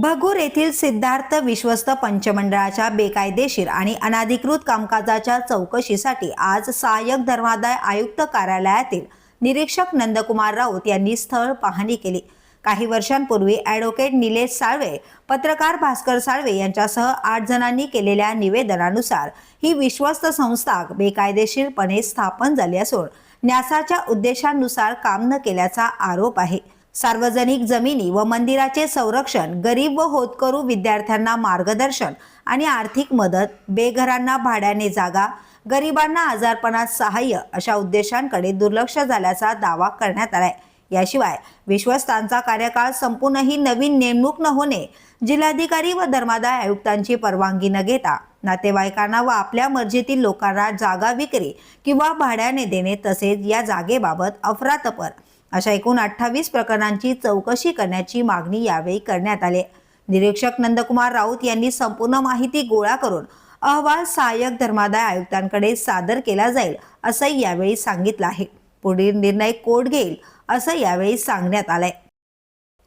भगूर येथील सिद्धार्थ विश्वस्त पंचमंडळाच्या बेकायदेशीर आणि अनाधिकृत कामकाजाच्या चौकशीसाठी आज सहाय्यक धर्मादाय आयुक्त कार्यालयातील निरीक्षक नंदकुमार राऊत यांनी स्थळ पाहणी केली. काही वर्षांपूर्वी ॲडव्होकेट निलेश साळवे पत्रकार भास्कर साळवे यांच्यासह आठ जणांनी केलेल्या निवेदनानुसार ही विश्वस्त संस्था बेकायदेशीरपणे स्थापन झाली असून न्यासाच्या उद्देशानुसार काम न केल्याचा आरोप आहे. सार्वजनिक जमिनी व मंदिराचे संरक्षण गरीब व होतकरू विद्यार्थ्यांना मार्गदर्शन आणि आर्थिक मदत बेघरांना भाड्याने जागा गरिबांना आजारपणात सहाय्य अशा उद्देशांकडे दुर्लक्ष झाल्याचा दावा करण्यात आलाय. याशिवाय विश्वस्तांचा कार्यकाळ संपूनही नवीन नेमणूक न होणे जिल्हाधिकारी व धर्मादाय आयुक्तांची परवानगी न घेता नातेवाईकांना व आपल्या मर्जीतील लोकांना जागा विक्री किंवा भाड्याने देणे तसेच या जागेबाबत अफरातफर अशा एकूण अठ्ठावीस प्रकरणांची चौकशी करण्याची मागणी यावेळी करण्यात आली. निरीक्षक नंदकुमार राऊत यांनी संपूर्ण माहिती गोळा करून अहवाल सहाय्यक धर्मादाय आयुक्तांकडे सादर केला जाईल असंही यावेळी सांगितलं आहे. पुढील निर्णय कोर्ट घेईल असं यावेळी सांगण्यात आलंय.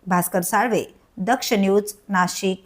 भास्कर साळवे दक्ष न्यूज नाशिक.